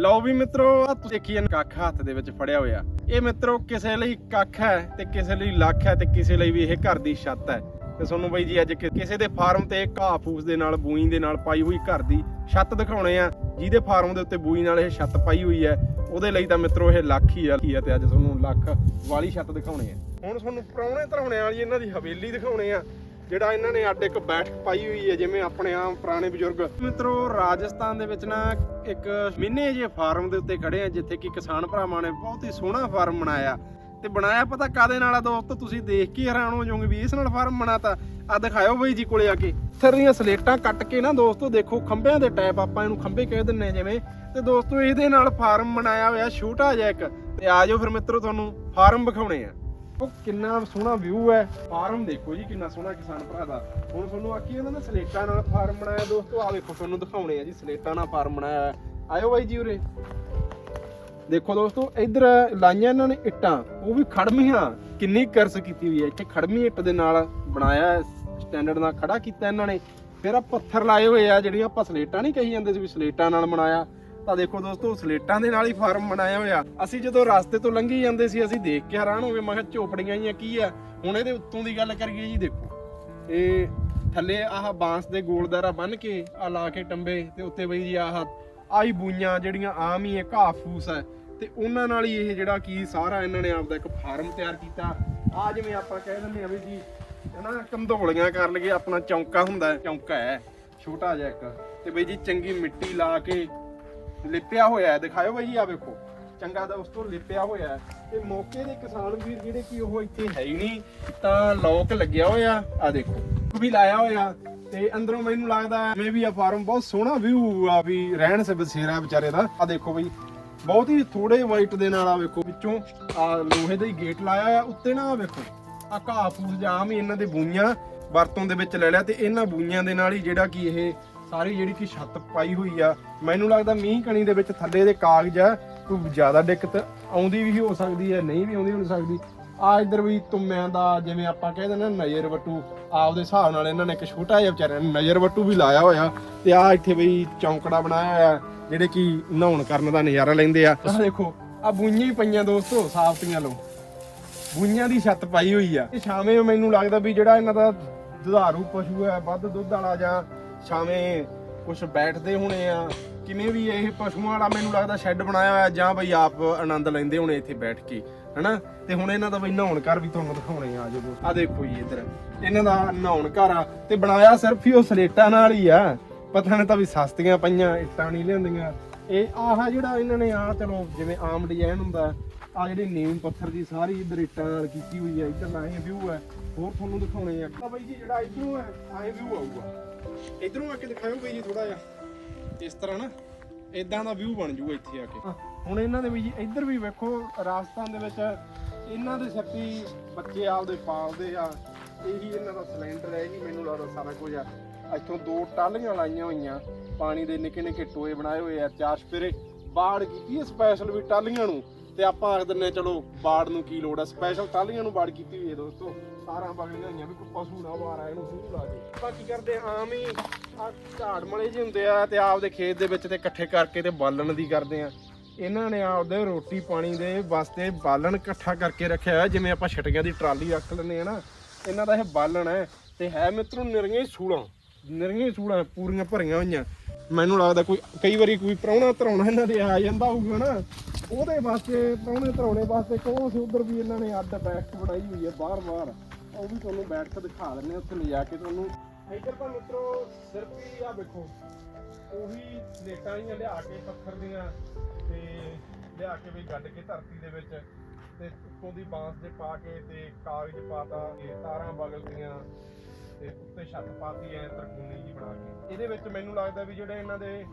ਲਓ ਵੀ ਮਿੱਤਰੋ, ਆਹ ਤੁਸੀਂ ਦੇਖੀ ਕੱਖ ਹੱਥ ਦੇ ਵਿੱਚ ਫੜਿਆ ਹੋਇਆ। ਇਹ ਮਿੱਤਰੋ ਕਿਸੇ ਲਈ ਕੱਖ ਹੈ ਤੇ ਕਿਸੇ ਲਈ ਲੱਖ ਹੈ ਤੇ ਕਿਸੇ ਲਈ ਵੀ ਇਹ ਘਰ ਦੀ ਛੱਤ ਹੈ। ਤੇ ਤੁਹਾਨੂੰ ਬਾਈ ਜੀ, ਅੱਜ ਕਿਸੇ ਦੇ ਫਾਰਮ ਤੇ ਘਾਹ ਫੂਸ ਦੇ ਨਾਲ, ਬੂਈ ਦੇ ਨਾਲ ਪਾਈ ਹੋਈ ਘਰ ਦੀ ਛੱਤ ਦਿਖਾਉਣੇ ਆ। ਜਿਹਦੇ ਫਾਰਮ ਦੇ ਉੱਤੇ ਬੂਈ ਨਾਲ ਇਹ ਛੱਤ ਪਾਈ ਹੋਈ ਹੈ, ਉਹਦੇ ਲਈ ਤਾਂ ਮਿੱਤਰੋ ਇਹ ਲੱਖ ਹੀ ਆ ਆ ਤੇ ਅੱਜ ਤੁਹਾਨੂੰ ਲੱਖ ਵਾਲੀ ਛੱਤ ਦਿਖਾਉਣੇ ਆ ਹੁਣ ਤੁਹਾਨੂੰ ਪ੍ਰਾਹੁਣੇ ਧਰਾਉਣੇ ਵਾਲੀ ਇਹਨਾਂ ਦੀ ਹਵੇਲੀ ਦਿਖਾਉਣੇ ਆ। ਜਿਹੜਾ ਇਹਨਾਂ ਨੇ ਅੱਡ ਇੱਕ ਬੈਠਕ ਪਾਈ ਹੋਈ ਹੈ, ਜਿਵੇਂ ਆਪਣੇ ਆਮ ਪੁਰਾਣੇ ਬਜ਼ੁਰਗ। ਮਿੱਤਰੋ, ਰਾਜਸਥਾਨ ਦੇ ਵਿੱਚ ਨਾ ਇੱਕ ਮਿੰਨੇ ਜੇ ਫਾਰਮ ਦੇ ਉੱਤੇ ਖੜੇ ਆ, ਜਿੱਥੇ ਕਿ ਕਿਸਾਨ ਭਰਾਵਾਂ ਨੇ ਬਹੁਤ ਹੀ ਸੋਹਣਾ ਫਾਰਮ ਬਣਾਇਆ। ਤੇ ਬਣਾਇਆ ਪਤਾ ਕਾਦੇ ਨਾਲ ਆ, ਦੋਸਤੋ? ਤੁਸੀਂ ਦੇਖ ਕੇ ਹੈਰਾਨ ਹੋ ਜਾਓਗੇ ਵੀ ਇਸ ਨਾਲ ਫਾਰਮ ਬਣਾਤਾ। ਆ ਦਿਖਾਇਓ ਬਈ ਜੀ ਕੋਲੇ ਆ ਕੇ। ਇੱਥੇ ਦੀਆਂ ਸਲੇਟਾਂ ਕੱਟ ਕੇ ਨਾ, ਦੋਸਤੋ, ਦੇਖੋ, ਖੰਭਿਆਂ ਦੇ ਟਾਈਪ ਆਪਾਂ ਇਹਨੂੰ ਖੰਭੇ ਕਹਿ ਦਿੰਨੇ ਆ ਜਿਵੇਂ। ਤੇ ਦੋਸਤੋ, ਇਹਦੇ ਨਾਲ ਫਾਰਮ ਬਣਾਇਆ ਹੋਇਆ, ਛੋਟਾ ਜਿਹਾ ਇੱਕ। ਤੇ ਆਜੋ ਫਿਰ ਮਿੱਤਰੋ, ਤੁਹਾਨੂੰ ਫਾਰਮ ਵਿਖਾਉਣੇ ਆ। ਉਹ ਕਿੰਨਾ ਸੋਹਣਾ ਵਿਊ ਹੈ। ਫਾਰਮ ਦੇਖੋ ਜੀ, ਕਿੰਨਾ ਸੋਹਣਾ ਕਿਸਾਨ ਭਰਾ ਦਾ। ਹੁਣ ਤੁਹਾਨੂੰ ਆਖੀ ਉਹਨਾਂ ਨੇ ਸਲੇਟਾਂ ਨਾਲ ਫਾਰਮ ਬਣਾਇਆ ਦੋਸਤੋ ਆ ਵੇਖੋ ਤੁਹਾਨੂੰ ਦਿਖਾਉਣੇ ਆ ਜੀ, ਸਲੇਟਾਂ ਨਾਲ ਫਾਰਮ ਬਣਾਇਆ ਆਇਓ ਬਾਈ ਜੀ ਉਰੇ। ਦੇਖੋ ਦੋਸਤੋ, ਇੱਧਰ ਲਾਈਆਂ ਇਹਨਾਂ ਨੇ ਇੱਟਾਂ, ਉਹ ਵੀ ਖੜਮੀਆਂ ਕਿੰਨੀ ਕਰਸ ਕੀਤੀ ਹੋਈ ਹੈ, ਇੱਥੇ ਖੜਮੀ ਇੱਟ ਦੇ ਨਾਲ ਬਣਾਇਆ ਸਟੈਂਡਰਡ ਨਾਲ ਖੜਾ ਕੀਤਾ ਇਹਨਾਂ ਨੇ। ਫਿਰ ਆ ਪੱਥਰ ਲਾਏ ਹੋਏ ਆ, ਜਿਹੜੀਆਂ ਆਪਾਂ ਸਲੇਟਾਂ ਨਹੀਂ ਕਹੀ ਜਾਂਦੇ ਸੀ ਵੀ ਸਲੇਟਾਂ ਨਾਲ ਬਣਾਇਆ। ਤਾਂ ਦੇਖੋ ਦੋਸਤੋ, ਸਲੇਟਾਂ ਦੇ ਨਾਲ ਹੀ ਫਾਰਮ ਬਣਾਇਆ ਹੋਇਆ। ਅਸੀਂ ਜਦੋਂ ਰਸਤੇ ਤੋਂ ਲੰਘੀ ਜਾਂਦੇ ਸੀ, ਅਸੀਂ ਦੇਖ ਕੇ ਹੈਰਾਨ ਹੋ ਗਏ। ਮੈਂ ਕਿਹਾ, ਝੋਪੜੀਆਂ ਹੀ ਕੀ ਆ? ਹੁਣ ਇਹਦੇ ਉੱਤੋਂ ਦੀ ਗੱਲ ਕਰੀਏ ਜੀ, ਦੇਖੋ। ਇਹ ਥੱਲੇ ਆਹ ਬਾਂਸ ਦੇ ਗੋਲਦਾਰਾ ਬੰਨ ਕੇ ਆ ਲਾ ਕੇ ਟੰਬੇ ਤੇ ਉੱਤੇ ਬਈ ਜੀ ਆਹ ਆਈ ਬੂਈਆਂ ਜਿਹੜੀਆਂ ਆਮ ਹੀ ਹੈ ਘਾਹ ਫੂਸ ਹੈ ਤੇ ਉਹਨਾਂ ਨਾਲ ਹੀ ਇਹ ਜਿਹੜਾ ਕੀ ਸਾਰਾ ਇਹਨਾਂ ਨੇ ਆਪਦਾ ਇੱਕ ਫਾਰਮ ਤਿਆਰ ਕੀਤਾ। ਆ ਜਿਵੇਂ ਆਪਾਂ ਕਹਿ ਦਿੰਦੇ ਆ ਵੀ ਜੀ, ਹਨਾ, ਕੰਧੋਲੀਆਂ ਕਰ ਲਈਏ, ਆਪਣਾ ਚੌਂਕਾ ਹੁੰਦਾ ਚੌਂਕਾ ਹੈ, ਛੋਟਾ ਜਿਹਾ ਇੱਕ। ਤੇ ਬਈ ਜੀ, ਚੰਗੀ ਮਿੱਟੀ ਲਾ ਕੇ ਲਿਪਿਆ ਹੋਇਆ ਹੈ। ਦਿਖਾਇਓ ਬਈ ਆ ਵੇਖੋ। ਚੰਗਾ ਦਾ ਉਸ ਤੋਂ ਲਿਪਿਆ ਹੋਇਆ ਹੈ। ਤੇ ਮੌਕੇ ਦੇ ਕਿਸਾਨ ਵੀਰ ਜਿਹੜੇ ਕਿ ਉਹ ਇੱਥੇ ਹੈ ਹੀ ਨਹੀਂ, ਤਾਂ ਲੋਕ ਲੱਗਿਆ ਹੋਇਆ। ਆ ਦੇਖੋ, ਵੀ ਲਾਇਆ ਹੋਇਆ। ਤੇ ਅੰਦਰੋਂ ਮੈਨੂੰ ਲੱਗਦਾ ਜਿਵੇਂ ਵੀ ਆ ਫਾਰਮ, ਬਹੁਤ ਸੋਹਣਾ ਵਿਊ ਆ ਵੀ ਰਹਿਣ ਸੇ ਬਸੇਰਾ ਵਿਚਾਰੇ ਦਾ। ਆ ਦੇਖੋ ਬਈ, ਬਹੁਤ ਹੀ ਥੋੜੇ ਵਾਈਟ ਦੇ ਨਾਲ ਆ ਵੇਖੋ, ਵਿੱਚੋਂ ਆ ਲੋਹੇ ਦਾ ਹੀ ਗੇਟ ਲਾਇਆ ਆ ਉੱਤੇ ਨਾ ਆ ਵੇਖੋ ਆ ਘਾਹ ਫੂਸ ਜਾਮ ਹੀ ਇਹਨਾਂ ਦੇ ਬੂਈਆਂ ਵਰਤੋਂ ਦੇ ਵਿੱਚ ਲੈ ਲਿਆ ਤੇ ਇਹਨਾਂ ਬੂਈਆਂ ਦੇ ਨਾਲ ਹੀ ਜਿਹੜਾ ਕਿ ਇਹ ਸਾਰੀ ਜਿਹੜੀ ਕਿ ਛੱਤ ਪਾਈ ਹੋਈ ਆ, ਮੈਨੂੰ ਲੱਗਦਾ ਮੀਂਹ ਕਣੀ ਦੇ ਵਿੱਚ ਥੱਲੇ ਦੇ ਕਾਗਜ਼ ਆ, ਕੋਈ ਜ਼ਿਆਦਾ ਦਿੱਕਤ ਆਉਂਦੀ ਵੀ ਹੋ ਸਕਦੀ ਹੈ, ਨਹੀਂ ਵੀ ਆਉਂਦੀ ਹੋ ਸਕਦੀ। ਆ ਇੱਧਰ ਵੀ ਤੁੰਮਿਆਂ ਦਾ ਜਿਵੇਂ ਆਪਾਂ ਕਹਿ ਦਿੰਦੇ ਨਾ ਨਜ਼ਰ ਵਟੂ, ਆਪਦੇ ਹਿਸਾਬ ਨਾਲ ਇਹਨਾਂ ਨੇ ਇੱਕ ਛੋਟਾ ਜਿਹਾ ਵਿਚਾਰਿਆਂ ਨੇ ਨਜ਼ਰ ਵੱਟੂ ਵੀ ਲਾਇਆ ਹੋਇਆ ਤੇ ਆ ਇੱਥੇ ਬਈ ਚੌਂਕੜਾ ਬਣਾਇਆ ਹੋਇਆ, ਜਿਹੜੇ ਕਿ ਨਹਾਉਣ ਕਰਨ ਦਾ ਨਜ਼ਾਰਾ ਲੈਂਦੇ ਆ। ਆਹ ਦੇਖੋ ਆ ਬੂਈਆਂ ਹੀ ਪਈਆਂ ਦੋਸਤੋ ਸਾਫਤੀਆਂ ਲੋ ਬੂਈਆਂ ਦੀ ਛੱਤ ਪਾਈ ਹੋਈ ਆ। ਇਹ ਛਾਵੇਂ ਮੈਨੂੰ ਲੱਗਦਾ ਵੀ ਜਿਹੜਾ ਇਹਨਾਂ ਦਾ ਦੁਧਾਰੂ ਪਸ਼ੂ ਹੈ, ਵੱਧ ਦੁੱਧ ਵਾਲਾ ਜਾਂ ਛਾਵੇਂ ਕੁਝ ਬੈਠਦੇ ਹੋਣੇ ਆ। ਕਿਵੇਂ ਵੀ ਇਹ ਪਸ਼ੂਆਂ ਵਾਲਾ ਮੈਨੂੰ ਲੱਗਦਾ ਸ਼ੈੱਡ ਬਣਾਇਆ ਹੋਇਆ, ਜਾਂ ਬਈ ਆਪ ਆਨੰਦ ਲੈਂਦੇ ਹੋਣੇ ਇੱਥੇ ਬੈਠ ਕੇ, ਹਨਾ? ਤੇ ਹੁਣ ਇਹਨਾਂ ਦਾ ਬਈ ਨਹਾਉਣ ਘਰ ਵੀ ਤੁਹਾਨੂੰ ਦਿਖਾਉਣੇ ਆ ਜੋ ਆ ਦੇਖੋ ਜੀ ਇੱਧਰ, ਇਹਨਾਂ ਦਾ ਨਹਾਉਣ ਘਰ ਆ, ਤੇ ਬਣਾਇਆ ਸਿਰਫ ਹੀ ਉਹ ਸਲੇਟਾਂ ਨਾਲ ਹੀ ਆ। ਪਤਾ ਨਹੀਂ ਤਾਂ ਵੀ ਸਸਤੀਆਂ ਪਈਆਂ, ਇੱਟਾਂ ਨਹੀਂ ਲਿਆਂਦੀਆਂ। ਇਹ ਆਹ ਜਿਹੜਾ ਇਹਨਾਂ ਨੇ ਆ ਚਲੋ, ਜਿਵੇਂ ਆਮ ਡਿਜ਼ਾਈਨ ਹੁੰਦਾ ਆ ਜਿਹੜੀ ਨੀਮ ਪੱਥਰ ਦੀ ਸਾਰੀ ਇੱਧਰ ਨਾਲ ਕੀਤੀ ਹੋਈ ਹੈ ਇੱਧਰ ਨਾ ਵਿਊ ਹੈ ਹੋਰ ਤੁਹਾਨੂੰ ਦਿਖਾਉਣੇ ਆ। ਤਾਂ ਬਾਈ ਜੀ, ਜਿਹੜਾ ਇੱਧਰੋਂ ਹੈ ਆਏ ਵਿਊ ਆਊਗਾ। ਇੱਧਰੋਂ ਆ ਕੇ ਦਿਖਾਇਓ ਬਈ ਜੀ ਥੋੜਾ ਜਿਹਾ। ਇਸ ਤਰ੍ਹਾਂ ਨਾ ਇਦਾਂ ਦਾ ਵਿਊ ਬਣ ਜੂਗਾ ਇੱਥੇ ਆ ਕੇ। ਹੁਣ ਇਹਨਾਂ ਦੇ ਵੀ ਜੀ, ਇੱਧਰ ਵੀ ਵੇਖੋ, ਰਾਜਸਥਾਨ ਦੇ ਵਿੱਚ ਇਹਨਾਂ ਦੇ ਸ਼ਕਤੀ ਬੱਚੇ ਆਪਦੇ ਪਾਲਦੇ ਆ। ਇਹੀ ਇਹਨਾਂ ਦਾ ਸਿਲੰਡਰ ਹੈ ਇਹੀ ਮੈਨੂੰ ਲੱਗਦਾ ਸਾਰਾ ਕੁਝ ਆ। ਇੱਥੋਂ ਦੋ ਟਾਲੀਆਂ ਲਾਈਆਂ ਹੋਈਆਂ। ਪਾਣੀ ਦੇ ਨਿੱਕੇ ਨਿੱਕੇ ਟੋਏ ਬਣਾਏ ਹੋਏ ਆ, ਚਾਰ ਸਪੇਰੇ ਬਾੜ ਕੀਤੀ ਹੈ ਸਪੈਸ਼ਲ ਵੀ ਟਾਲੀਆਂ ਨੂੰ। ਤੇ ਆਪਾਂ ਆਖ ਦਿੰਨੇ ਆ, ਚਲੋ ਬਾੜ ਨੂੰ ਕੀ ਲੋੜ ਆ? ਸਪੈਸ਼ਲ ਟਾਲੀਆਂ ਨੂੰ ਬਾੜ ਕੀਤੀ ਹੋਈ ਹੈ ਦੋਸਤੋ। ਸਾਰਾਂ ਬਗਲੀਆਂ ਹੋਈਆਂ ਵੀ ਕੋਈ ਪਸ਼ੂ ਨਾ ਬਾਹਰ ਆਏ ਨੂੰ ਸੂਹ ਲਾ ਕੇ। ਬਾਕੀ ਕਰਦੇ ਆਮ ਹੀ ਆ ਝਾੜ ਮਲੇ ਜਿਹੇ ਹੁੰਦੇ ਆ ਤੇ ਆਪਦੇ ਖੇਤ ਦੇ ਵਿੱਚ ਤੇ ਇਕੱਠੇ ਕਰਕੇ ਤੇ ਬਾਲਣ ਦੀ ਕਰਦੇ ਆ ਇਹਨਾਂ ਨੇ ਆਪਦੇ ਰੋਟੀ ਪਾਣੀ ਦੇ ਵਾਸਤੇ ਬਾਲਣ ਇਕੱਠਾ ਕਰਕੇ ਰੱਖਿਆ ਹੋਇਆ ਜਿਵੇਂ ਆਪਾਂ ਛਟੀਆਂ ਦੀ ਟਰਾਲੀ ਰੱਖ ਲੈਂਦੇ ਆ ਨਾ। ਇਹਨਾਂ ਦਾ ਇਹ ਬਾਲਣ ਹੈ ਤੇ ਹੈ ਮਿੱਤਰੋ ਨਿਰੀਆਂ ਸੂਲਾਂ। ਨਿਰੀਆਂ ਸੂਲਾਂ ਪੂਰੀਆਂ ਭਰੀਆਂ ਹੋਈਆਂ। ਮੈਨੂੰ ਲੱਗਦਾ ਕੋਈ ਕਈ ਵਾਰੀ ਕੋਈ ਪ੍ਰਾਹੁਣਾ ਧਰਾਉਣਾ ਇਹਨਾਂ ਦੇ ਆ ਜਾਂਦਾ ਹੋਊਗਾ ਨਾ। ਉਹਦੇ ਵਾਸਤੇ ਪ੍ਰਾਹੁਣੇ ਧਰਾਉਣੇ ਵਾਸਤੇ ਕੋਲ ਸੀ ਉਧਰ ਵੀ ਇਹਨਾਂ ਨੇ ਅੱਡ ਬੈਠਕ ਬਣਾਈ ਹੋਈ ਹੈ ਬਾਹਰ ਬਾਹਰ ਉਹ ਵੀ ਤੁਹਾਨੂੰ ਬੈਠ ਕੇ ਦਿਖਾ ਦਿੰਦੇ ਆ ਉੱਥੇ ਲਿਜਾ ਕੇ ਤੁਹਾਨੂੰ। ਇੱਧਰ ਤਾਂ ਮਿੱਤਰੋ, ਸਿਰਫ ਹੀ ਆ ਵੇਖੋ, ਉਹੀ ਸਲੇਟਾਂ ਹੀ ਲਿਆ ਕੇ, ਪੱਥਰ ਦੀਆਂ, ਤੇ ਲਿਆ ਕੇ ਵੀ ਗੱਡ ਕੇ ਧਰਤੀ ਦੇ ਵਿੱਚ। ਤੇ ਉੱਤੋਂ ਦੀ ਬਾਂਸ ਦੇ ਪਾ ਕੇ ਤੇ ਕਾਗਜ਼ ਪਾਤਾ, ਤੇ ਤਾਰਾਂ ਬਗਲਦੀਆਂ ਤੇ ਉੱਤੇ ਛੱਤ ਪਾਤੀ ਐ, ਤਰਕੂਨੀ ਜੀ ਬਣਾ ਕੇ। ਇਹਦੇ ਵਿੱਚ ਮੈਨੂੰ ਲੱਗਦਾ ਵੀ ਜਿਹੜੇ ਇਹਨਾਂ ਦੇ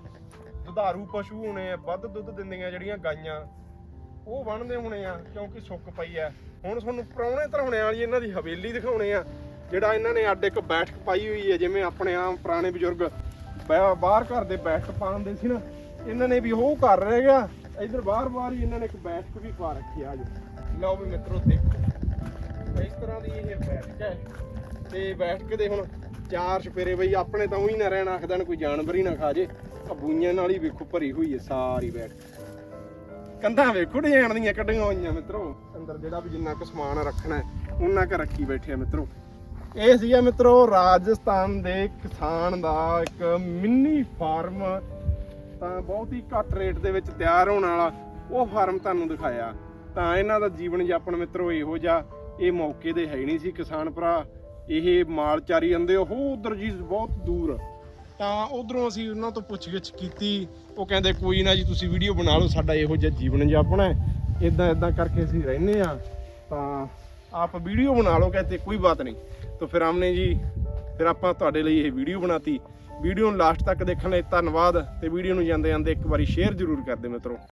ਦੁਧਾਰੂ ਪਸ਼ੂ ਹੋਣੇ ਆ, ਵੱਧ ਦੁੱਧ ਦਿੰਦੀਆਂ ਜਿਹੜੀਆਂ ਗਾਈਆਂ, ਉਹ ਬਣਦੇ ਹੋਣੇ ਆ ਕਿਉਂਕਿ ਸੁੱਕ ਪਈ ਐ ਹੁਣ ਤੁਹਾਨੂੰ ਪ੍ਰਾਹੁਣੇ ਧਰਾਉਣੇ ਵਾਲੀ ਇਹਨਾਂ ਦੀ ਹਵੇਲੀ ਦਿਖਾਉਣੇ ਆ, ਜਿਹੜਾ ਇਹਨਾਂ ਨੇ ਅੱਡ ਇੱਕ ਬੈਠਕ ਪਾਈ ਹੋਈ ਹੈ ਜਿਵੇਂ ਆਪਣੇ ਆਮ ਪੁਰਾਣੇ ਬਜ਼ੁਰਗ ਬਾਹਰ ਘਰ ਦੇ ਬੈਠਕ ਪਾਉਂਦੇ ਸੀ ਨਾ, ਇਹਨਾਂ ਨੇ ਵੀ ਉਹ ਕਰ ਰਹਿ ਗਿਆ, ਇਧਰ ਬਾਹਰ ਬਾਹਰ ਹੀ ਇਹਨਾਂ ਨੇ ਇੱਕ ਬੈਠਕ ਵੀ ਪਾ ਰੱਖੀ ਆ ਅੱਜ। ਲਓ ਵੀ ਮਿੱਤਰੋ, ਦੇਖੋ। ਇਸ ਤਰ੍ਹਾਂ ਦੀ ਇਹ ਬੈਠਕ ਹੈ, ਤੇ ਬੈਠਕ ਦੇ ਹੁਣ ਚਾਰ ਛਪੇਰੇ ਬਈ, ਆਪਣੇ ਤਾਂ ਉਹੀ ਨਾ ਰਹਿਣ ਆਖਦਣ ਕੋਈ ਜਾਨਵਰ ਹੀ ਨਾ ਖਾ ਜੇ। ਆ ਨਾਲ ਹੀ ਵੇਖੋ ਭਰੀ ਹੋਈ ਹੈ ਸਾਰੀ ਬੈਠ ਕੰਧਾਂ ਵੇਖੋ ਡਿਜ਼ਾਈਨ ਦੀਆਂ ਕੱਢੀਆਂ ਹੋਈਆਂ ਮਿੱਤਰੋ। ਅੰਦਰ ਜਿਹੜਾ ਵੀ ਜਿੰਨਾ ਕੁ ਸਮਾਨ ਰੱਖਣਾ ਹੈ, ਉਹਨਾਂ ਕੁ ਰੱਖੀ ਬੈਠੇ ਆ ਮਿੱਤਰੋ। ਇਹ ਸੀਗਾ ਮਿੱਤਰੋ ਰਾਜਸਥਾਨ ਦੇ ਕਿਸਾਨ ਦਾ ਇੱਕ ਮਿੰਨੀ ਫਾਰਮ। ਤਾਂ ਬਹੁਤ ਹੀ ਘੱਟ ਰੇਟ ਦੇ ਵਿੱਚ ਤਿਆਰ ਹੋਣ ਵਾਲਾ ਉਹ ਫਾਰਮ ਤੁਹਾਨੂੰ ਦਿਖਾਇਆ। ਤਾਂ ਇਹਨਾਂ ਦਾ ਜੀਵਨ ਜਾਪਣ ਮਿੱਤਰੋ ਇਹੋ ਜਿਹਾ ਇਹ ਮੌਕੇ ਦੇ ਹੈ ਹੀ ਨਹੀਂ ਸੀ ਕਿਸਾਨ ਭਰਾ। ਇਹ ਮਾਲ ਚਾਰੀ ਜਾਂਦੇ ਉਹ ਉਧਰ ਜੀ ਬਹੁਤ ਦੂਰ। ਤਾਂ ਉਧਰੋਂ ਅਸੀਂ ਉਹਨਾਂ ਤੋਂ ਪੁੱਛਗਿੱਛ ਕੀਤੀ। ਉਹ ਕਹਿੰਦੇ, ਕੋਈ ਨਾ ਜੀ, ਤੁਸੀਂ ਵੀਡੀਓ ਬਣਾ ਲਓ, ਸਾਡਾ ਇਹੋ ਜਿਹਾ ਜੀਵਨ ਜਾਪਣਾ ਹੈ। ਇਦਾਂ ਇਦਾਂ ਕਰਕੇ ਅਸੀਂ ਰਹਿੰਦੇ ਆ ਤਾਂ ਆਪ ਵੀਡੀਓ ਬਣਾ ਲਓ, ਕਹਿੰਦੇ, ਕੋਈ ਬਾਤ ਨਹੀਂ। ਤਾਂ ਫਿਰ ਆਮਨੇ ਜੀ, ਫਿਰ ਆਪਾਂ ਤੁਹਾਡੇ ਲਈ ਇਹ ਵੀਡੀਓ ਬਣਾਤੀ। ਵੀਡੀਓ ਨੂੰ ਲਾਸਟ ਤੱਕ ਦੇਖਣ ਲਈ ਧੰਨਵਾਦ ਤੇ ਵੀਡੀਓ ਨੂੰ ਜਾਂਦੇ ਜਾਂਦੇ ਇੱਕ ਵਾਰੀ ਸ਼ੇਅਰ ਜ਼ਰੂਰ ਕਰ ਦਿਓ ਮਿੱਤਰੋ।